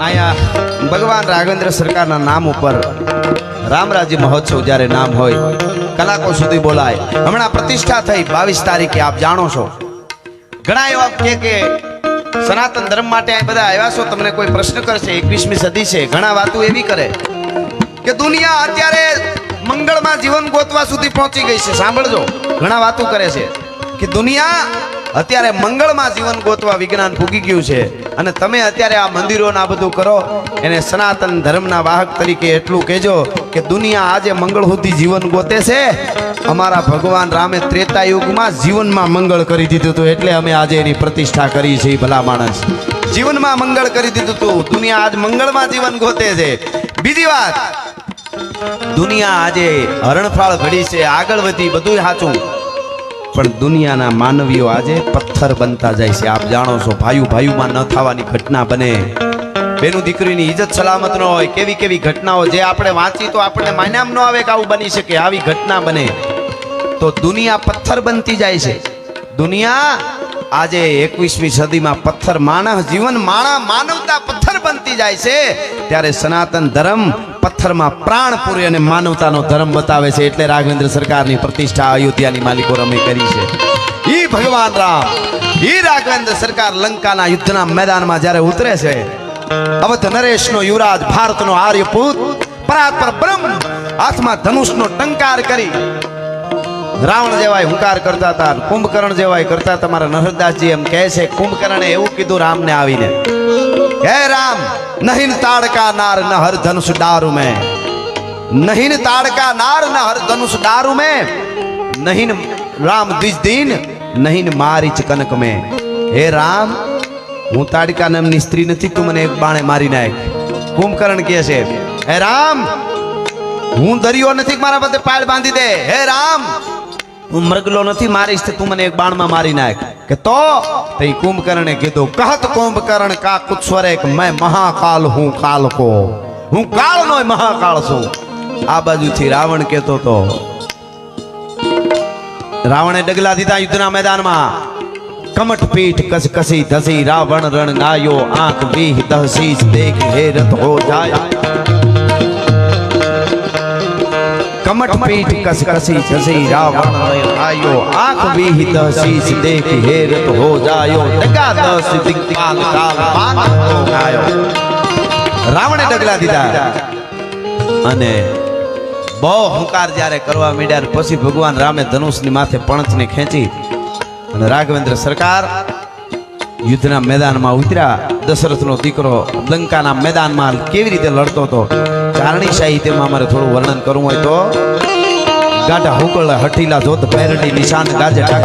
અહીંયા ભગવાન રાઘવેન્દ્ર સરકારના નામ ઉપર રામરાજી મહોત્સવ જ્યારે નામ હોય, કલાકો સુધી બોલાય. હમણાં પ્રતિષ્ઠા થઈ, બાવીસ તારીખે આપ જાણો છો. ઘણા એવા કે કે સનાતન ધર્મ માટે અહીં બધા આવ્યા છો, તમને કોઈ પ્રશ્ન કરશે, એકવીસમી સદી છે, ઘણા વાતો એવી કરે કે દુનિયા અત્યારે મંગળમાં જીવન ગોતવા સુધી પહોંચી ગઈ છે. સાંભળજો, ઘણા વાતો કરે છે કે દુનિયા અત્યારે મંગળમાં જીવન ગોતવા વિજ્ઞાન ફૂગી ગયું છે. અને તમે અત્યારે આ મંદિરોને આ બધું કરો, એને સનાતન ધર્મના વાહક તરીકે એટલું કહેજો કે દુનિયા આજે મંગળ સુધી જીવન ગોતે છે. અમારા ભગવાન રામે ત્રેતા યુગમાં જીવનમાં મંગળ કરી દીધું હતું એટલે અમે આજે એની પ્રતિષ્ઠા કરી છે ભલા માણસ. જીવનમાં મંગળ કરી દીધું હતું. દુનિયા આજ મંગળમાં જીવન ગોતે છે. બીજી વાત, દુનિયા આજે હરણફાળ ઘડી છે. આગળ વધી બધું સાચું. પણ દુનિયાના માનવીઓ આજે પથ્થર બનતા જાય છે. આપ જાણો છો ભાઈ ભાઈમાં ન થવાની ઘટના બને. બેનું દીકરીની ઇજ્જત સલામત ન હોય, કેવી કેવી ઘટનાઓ જે આપણે વાંચી તો આપણને માન્યામ ન આવે કે આવું બની શકે, આવી ઘટના બને. તો દુનિયા પથ્થર બનતી જાય છે. દુનિયા આજે એકવીસમી સદીમાં પથ્થર માણસ જીવન માણા માનવતા પથ્થર બનતી જાય છે. ત્યારે સનાતન ધર્મ પથ્થરમાં પ્રાણ પૂરી અને માનવતાનો ધર્મ બતાવે છે એટલે રાઘવેન્દ્ર સરકારની પ્રતિષ્ઠા અયોધ્યાની માલિકો રમે કરી છે. ઈ ભગવાન રામ, ઈ રાઘવેન્દ્ર સરકાર લંકાના યુદ્ધના મેદાનમાં જ્યારે ઉતરે છે, અવધ નરેશનો યુવરાજ ભારતનો આર્યપુત, પરાત્પર બ્રહ્મ હાથમાં ધનુષનો ટંકાર કરી રાવણ જેવાય હુંકાર કરતા હતા કુંભકર્ણ જેવાય કરતા તમારા નરદાસજી એમ કહે છે, કુંભકર્ણે એવું કીધું રામને આવીને, હે રામ નહીં તાડકા નાર ન હર ધનુષ ડારુ મેં. નહીં તાડકા નાર ન હર ધનુષ ડારુ મેં. નહીં રામ દિજ દિન નહીં મારી કનક મેં. હે રામ, હું તાડકા નામની સ્ત્રી નથી, તું મને એક બાણે મારી નાખ. કુંભકર્ણ કહે છે, હે રામ, હું દરિયો નથી મારા બધે પાળ બાંધી દે. હે રામ હું મૃગલો નથી, મારીશ તું મને એક બાણમાં મારી નાખ. કે તો? તે કુંભકર્ણે કીધું, કહત કુંભકર્ણ કા કુછ સ્વરે કે મેં મહાકાલ હું કાલ કો હું કાળ નો મહાકાળ છું. આ બાજુથી રાવણ કેતો તો રાવણે ડગલા દીધા યુદ્ધના મેદાનમાં. કમટ પીઠ કસ કસી ધસી, રાવણ રણ ગાયો આંખ વીહ દહસીસ દેખ હેરત હો જાય. કમટ પીઠ કસ કસી ધસી રાવણ ગાયો આંખ વીહ દહસીસ દેખ હેરત હો જાયો ડગા દસ દિગ્પાલ કાલ હો ગાયો રાવણે ડગલા દીધા અને બહુ હુંકાર જ્યારે કરવા માંડ્યા પછી ભગવાન રામે ધનુષની માથે પણચને ખેંચી અને રાઘવેન્દ્ર સરકાર યુદ્ધના મેદાનમાં ઉતર્યા. દશરથનો દીકરો લંકાના મેદાનમાં કેવી રીતે લડતો હતો ચારણી સાહિત્યમાં અમારે થોડું વર્ણન કરવું હોય તો? ગાંઠા હુકળ હઠીલા જોત પેરડી નિશાન, ગાજે ટાક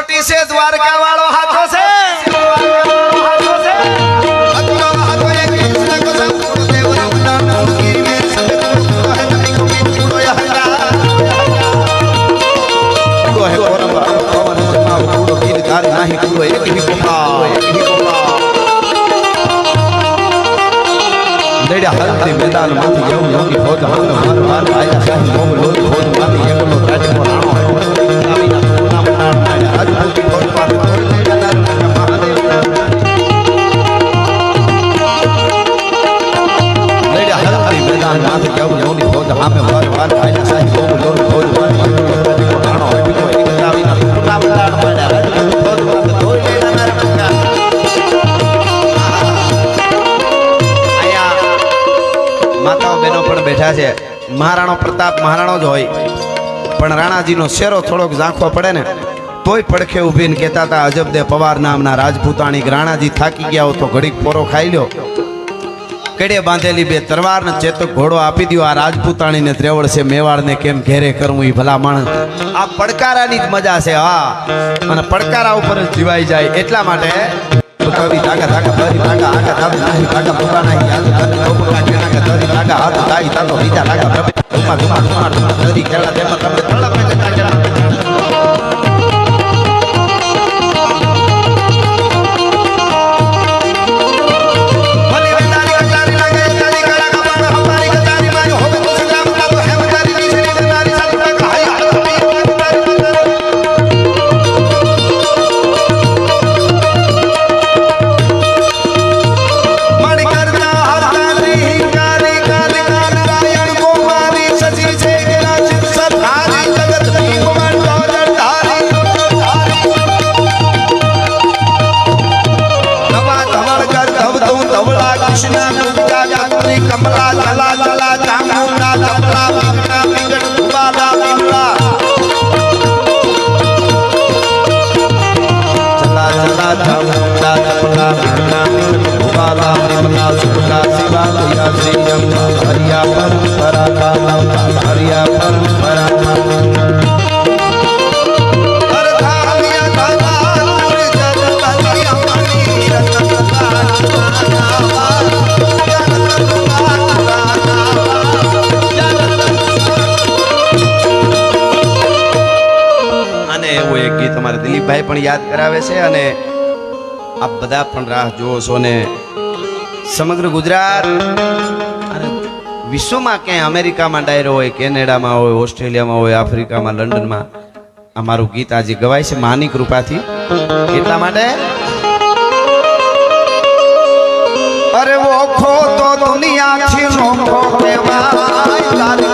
ખોટી છે દ્વારકા બેઠા છે. મહારાણો પ્રતાપ મહારાણો જ હોય. પણ રાણાજીનો શેરો થોડોક ઝાંખવો પડે ને, તોય પડખે ઊભીને કહેતા હતા, અજબદે પવાર નામના રાજપૂતાણી રાણાજી થાકી ગયા તો ઘડીક પોરો ખાઈ લ્યો. કડે બાંધેલી બે તરવાર ને ચેતક ઘોડો આપી દ્યો, આ રાજપૂતાણી ને ત્રેવડ છે મેવાડ ને કેમ ઘેરે કરવું એ ભલા માણસ? આ પડકારાની જ મજા છે, હા. અને પડકારા ઉપર જ જીવાઈ જાય એટલા માટે કવિ તાગા તાગા બરી ભાગા આગા તાગા નાહી ભાગા નાહી યાદ તાગા ટોપરા કેના કે ધરી ભાગા હાથ તાઈ તાતો બીજા લાગા ધુમા ધુમા ધુમા ધુમા તરી કેળા તેમાં તમને તળા દિલીપભાઈ પણ યાદ કરાવે છે અને આપ બધા પણ રાહ જુઓ છો ને સમગ્ર ગુજરાત. વિશ્વમાં ક્યાંય અમેરિકામાં ડાયરો હોય, કેનેડામાં હોય, ઓસ્ટ્રેલિયામાં હોય, આફ્રિકામાં, લંડનમાં અમારું મારું ગીત આજે ગવાય છે માની કૃપાથી એટલા માટે અરે, ઓખો તો કહેવાય. દ્વારકાના